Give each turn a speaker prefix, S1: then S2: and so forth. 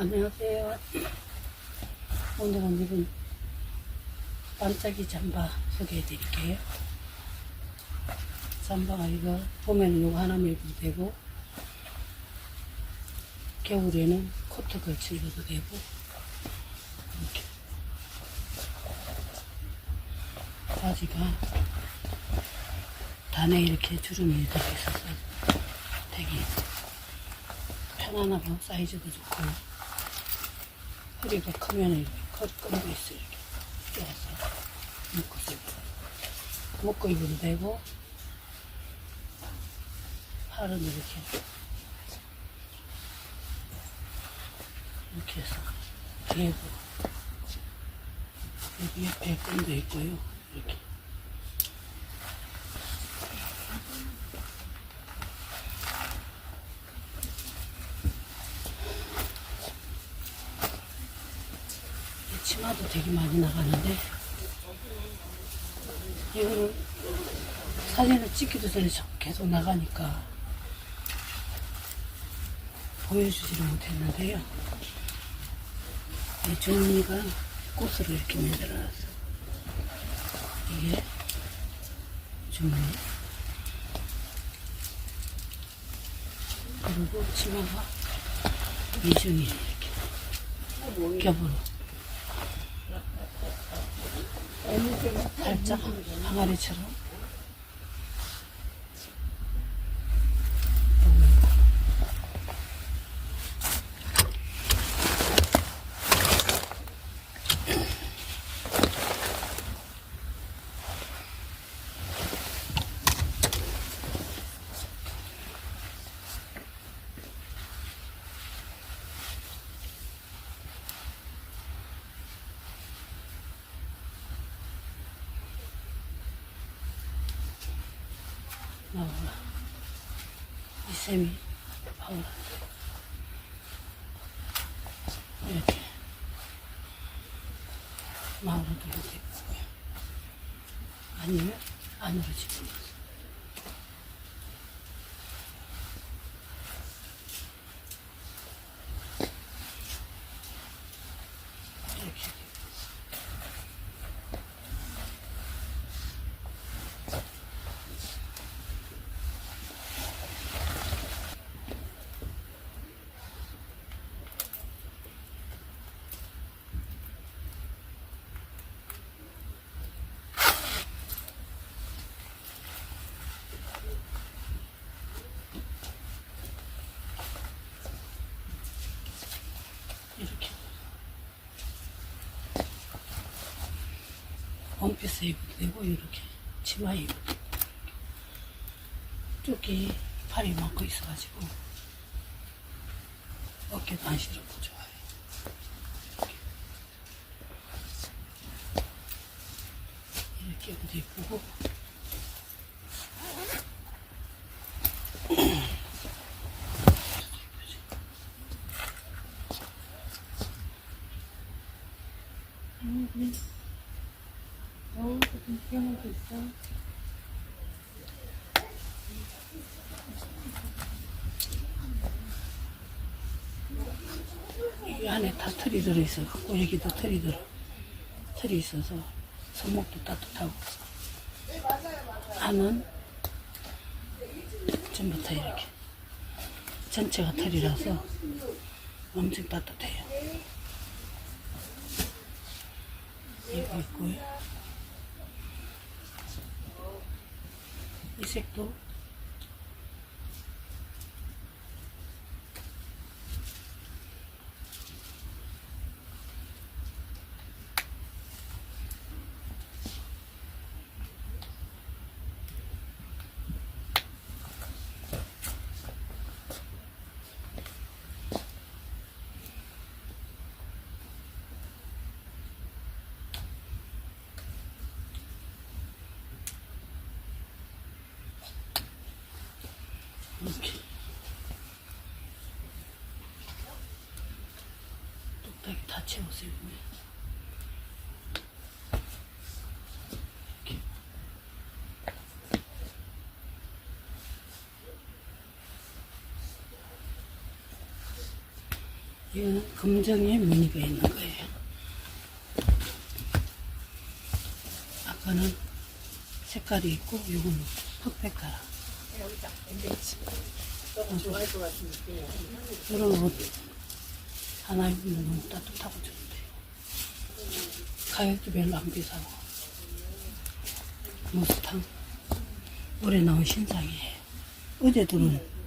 S1: 안녕하세요. 오늘은 입은 반짝이 잠바 소개해 드릴게요. 잠바가 이거 봄에는 이거 하나만 입어도 되고 겨울에는 코트 입어도 되고 이렇게 바지가 단에 이렇게 주름이 들어있어서 되게 편안하고 사이즈도 좋고 허리가 크면 이렇게 컷 끈도 있어요. 이렇게 껴서 묶어서 입어도 묶고 입어도 되고 팔은 이렇게 이렇게 해서 뒤에도 여기 옆에 끈도 있고요. 이렇게 치마도 되게 많이 나가는데 이거는 사진을 찍기도 전에 저- 계속 나가니까 보여주지를 못했는데요. 이 주머니가 꽃으로 이렇게 만들어놨어. 이게 주머니. 그리고 치마가 이중이 이렇게 겹으로. 살짝 항아리처럼 나오라. 이 셈이 나오라. 이렇게 마음으로 들어도 있고요. 아니면 안으로 집어넣어서. 이렇게. 이렇게 원피스 입어도 되고 이렇게 치마 입어도 되고 쪽이 팔이 많고 있어가지고 어깨도 안 시렵고 좋아요. 이렇게. 입어도 예쁘고
S2: 어우, 좀 시원하게 있어.
S1: 이 안에 다 털이 들어있어 갖고 여기도 털이 들어. 털이 있어서 손목도 따뜻하고. 안은 전부터 이렇게 전체가 털이라서 엄청 따뜻해요. 이거 있고요 이색도 이렇게 뚝딱이 다 채웠어요 이렇게 이거는 검정에 무늬가 있는 거예요. 아까는 색깔이 있고, 이거는 흑백깔.
S2: 좋아할 것 같은 느낌이야.
S1: 이런 옷 입으면 너무 따뜻하고 좋은데. 가격도 별로 안 비싸고. 무스탕. 올해 나온 신상이에요. 어제 들은.